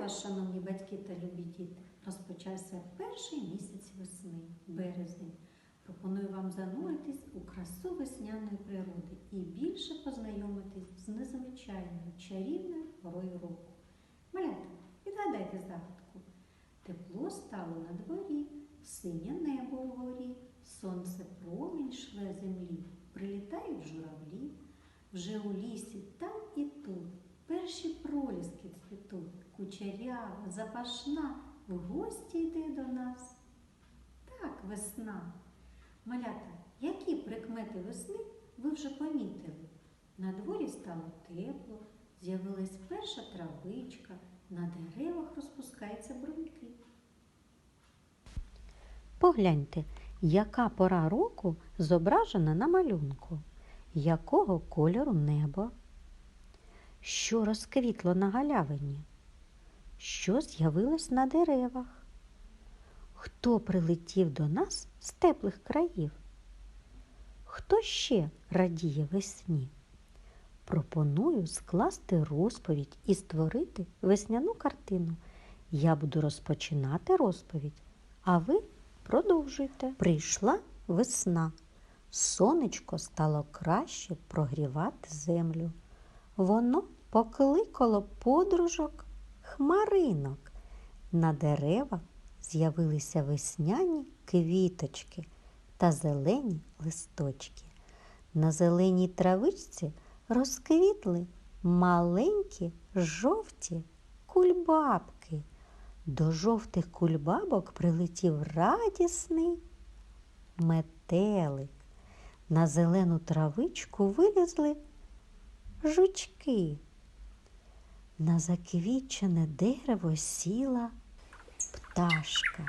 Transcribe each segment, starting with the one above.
вас, шановні батьки та любі діти! Розпочався перший місяць весни, березень. Пропоную вам зануритись у красу весняної природи і більше познайомитись з незвичайною чарівною порою року. Малята, відгадайте загадку. Тепло стало на дворі, синє небо вгорі, сонце промінь шле землі, прилітають журавлі. Вже у лісі там і тут перші проліски цвітуть, кучерява, запашна, в гості йде до нас. Так, весна. Малята, які прикмети весни ви вже помітили? На дворі стало тепло, з'явилась перша травичка, на деревах розпускаються бруньки. Погляньте, яка пора року зображена на малюнку, якого кольору небо, що розквітло на галявині, що з'явилось на деревах, хто прилетів до нас з теплих країв, хто ще радіє весні. Пропоную скласти розповідь і створити весняну картину. Я буду розпочинати розповідь, а ви Продовжуйте. Прийшла весна. Сонечко стало краще прогрівати землю. Воно покликало подружок хмаринок. На деревах з'явилися весняні квіточки та зелені листочки. На зеленій травичці розквітли маленькі жовті кульбабки. До жовтих кульбабок прилетів радісний метелик. На зелену травичку вилізли жучки. На заквічене дерево сіла пташка.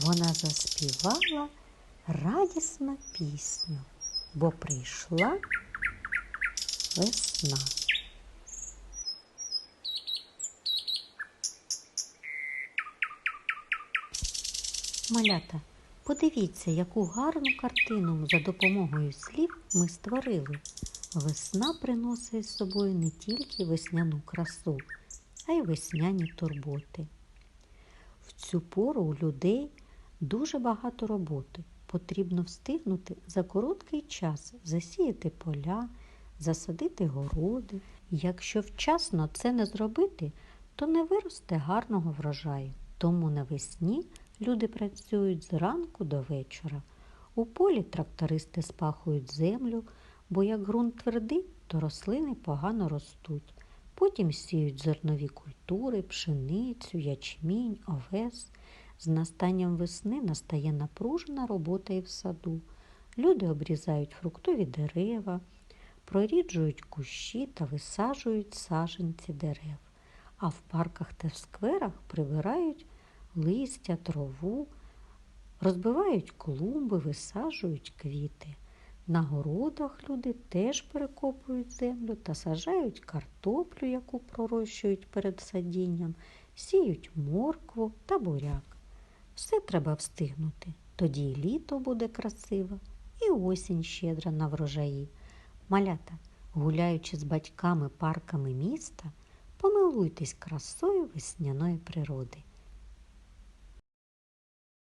Вона заспівала радісну пісню, бо прийшла весна. Малята, подивіться, яку гарну картину за допомогою слів ми створили. Весна приносить з собою не тільки весняну красу, а й весняні турботи. В цю пору у людей дуже багато роботи. Потрібно встигнути за короткий час засіяти поля, засадити городи. Якщо вчасно це не зробити, то не виросте гарного врожаю. Тому навесні Люди працюють зранку до вечора. У полі трактористи спахують землю, бо як ґрунт твердий, то рослини погано ростуть. Потім сіють зернові культури, пшеницю, ячмінь, овес. З настанням весни настає напружена робота і в саду. Люди обрізають фруктові дерева, проріджують кущі та висаджують саженці дерев, а в парках та в скверах прибирають листя, траву, розбивають клумби, висаджують квіти. На городах люди теж перекопують землю та сажають картоплю, яку пророщують перед садінням, сіють моркву та буряк. Все треба встигнути. Тоді і літо буде красиво, і осінь щедра на врожаї. Малята, гуляючи з батьками парками міста, помилуйтесь красою весняної природи.